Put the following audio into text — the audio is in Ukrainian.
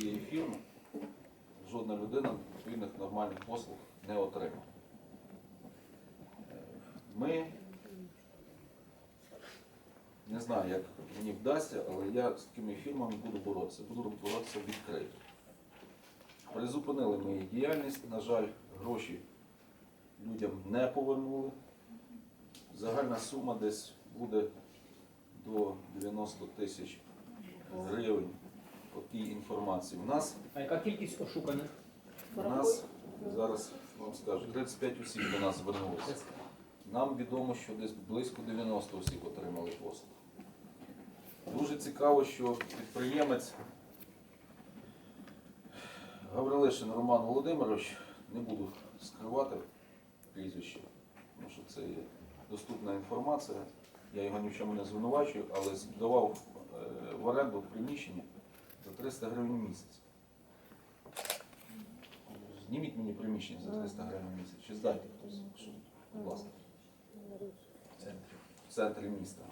цієї фірми жодна людина відповідних нормальних послуг не отримала. Ми не знаю, як мені вдасться, але я з такими фірмами буду боротися. Буду боротися відкрито. Призупинили ми діяльність, на жаль, гроші людям не повернули. Загальна сума десь буде до 90 тисяч гривень інформації. У нас, А яка кількість ошуканих? у нас зараз вам скажу, 35 осіб до нас звернулося. Нам відомо, що десь близько 90 осіб отримали послуг. Дуже цікаво, що підприємець Гаврилишин Роман Володимирович, не буду скривати прізвище, тому що це є доступна інформація. Я його ні в чому не звинувачую, але здавав е, в оренду приміщення за 300 гривень в місяць. Зніміть мені приміщення за 300 гривень в місяць, чи здайте хтось, будь ласка, в центрі міста.